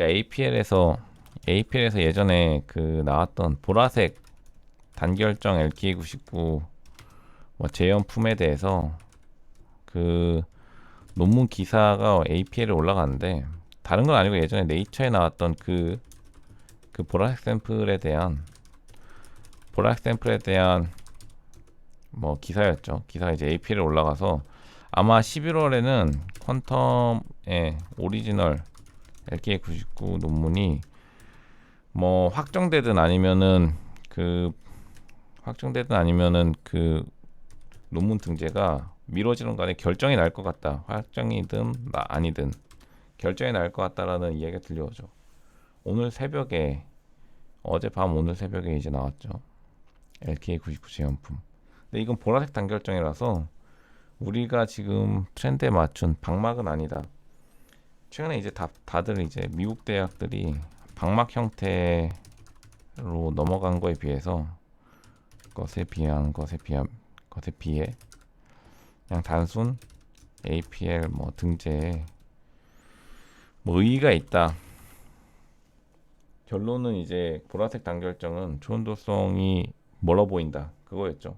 그러니까 APL에서 APL에서 예전에 그 나왔던 보라색 단결정 LK99 뭐 재현품에 대해서 그 논문 기사가 APL에 올라가는데 다른 건 아니고 예전에 네이처에 나왔던 그, 그 보라색 샘플에 대한 보라색 샘플에 대한 뭐 기사였죠. 기사가 이제 APL에 올라가서 아마 11월에는 퀀텀의 오리지널 LK99 논문이 뭐 확정되든 아니면은 그 확정되든 아니면은 그 논문 등재가 미뤄지는 간에 결정이 날 것 같다. 확정이든 나 아니든 결정이 날 것 같다라는 이야기가 들려오죠. 오늘 새벽에 어젯밤 오늘 새벽에 이제 나왔죠. LK99 재현품. 근데 이건 보라색 단결정이라서 우리가 지금 트렌드에 맞춘 방막은 아니다. 최근에 이제 다, 다들 이제 미국 대학들이 방막 형태로 넘어간 거에 비해서 것에 비한 것에 비한 것에 비해 그냥 단순 APL 뭐 등재에 뭐 의의가 있다. 결론은 이제 보라색 단결정은 초온도성이 멀어 보인다. 그거였죠.